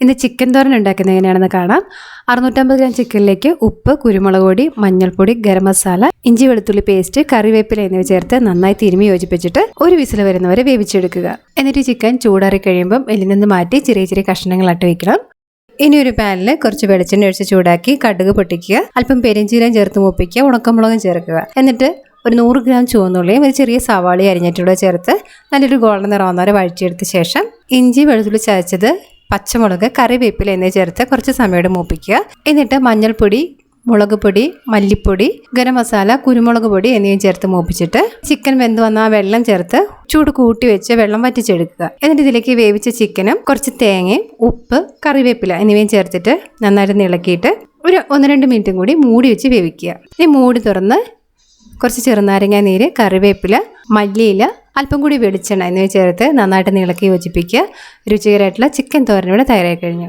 ഇന്ന് ചിക്കൻ തോരൻ ഉണ്ടാക്കുന്നത് എങ്ങനെയാണെന്ന് കാണാം. അറുന്നൂറ്റമ്പത് ഗ്രാം ചിക്കനിലേക്ക് ഉപ്പ് കുരുമുളക് പൊടി മഞ്ഞൾപ്പൊടി ഗരം മസാല ഇഞ്ചി വെളുത്തുള്ളി പേസ്റ്റ് കറിവേപ്പില എന്നിവ ചേർത്ത് നന്നായി തിരുമി യോജിപ്പിച്ചിട്ട് ഒരു വിസിൽ വരുന്നവരെ വേവിച്ചെടുക്കുക. എന്നിട്ട് ചിക്കൻ ചൂടാറി കഴിയുമ്പം എല്ലിൽ നിന്ന് മാറ്റി ചെറിയ ചെറിയ കഷ്ണങ്ങളായിട്ട് വയ്ക്കണം. ഇനി ഒരു പാനിൽ കുറച്ച് വെളിച്ചെണ്ണ ഒഴിച്ച് ചൂടാക്കി കടുക് പൊട്ടിക്കുക. അല്പം പെരിഞ്ചീരം ചേർത്ത് മൂപ്പിക്കുക. ഉണക്കമുളകും ചേർക്കുക. എന്നിട്ട് ഒരു നൂറ് ഗ്രാം ചുവന്നുള്ളിയും ഒരു ചെറിയ സവാളി അരിഞ്ഞിട്ടൂടെ ചേർത്ത് നല്ലൊരു ഗോൾഡൻ നിറം വന്നവരെ വഴിച്ചെടുത്ത ശേഷം ഇഞ്ചി വെളുത്തുള്ളി ചതച്ചത് പച്ചമുളക് കറിവേപ്പില എന്നിവ ചേർത്ത് കുറച്ച് സമയം മൂപ്പിക്കുക. എന്നിട്ട് മഞ്ഞൾപ്പൊടി മുളക് പൊടി മല്ലിപ്പൊടി ഗരം മസാല കുരുമുളക് പൊടി എന്നിവയും ചേർത്ത് മൂപ്പിച്ചിട്ട് ചിക്കൻ വെന്ത് വന്ന ആ വെള്ളം ചേർത്ത് ചൂട് കൂട്ടി വെച്ച് വെള്ളം വറ്റിച്ചെടുക്കുക. എന്നിട്ട് ഇതിലേക്ക് വേവിച്ച ചിക്കനും കുറച്ച് തേങ്ങയും ഉപ്പ് കറിവേപ്പില എന്നിവയും ചേർത്തിട്ട് നന്നായിട്ട് ഇളക്കിയിട്ട് ഒരു ഒന്ന് രണ്ട് മിനിറ്റും കൂടി മൂടി വെച്ച് വേവിക്കുക. ഇനി മൂടി തുറന്ന് കുറച്ച് ചെറുനാരങ്ങ നീര് കറിവേപ്പില മല്ലിയില അല്പം കൂടി വെളിച്ചെണ്ണ എന്നിവ ചേർത്ത് നന്നായിട്ട് ഇളക്കി യോജിപ്പിക്കുക. രുചികരമായിട്ടുള്ള ചിക്കൻ തോരൻ ഇവിടെ തയ്യാറായി കഴിഞ്ഞു.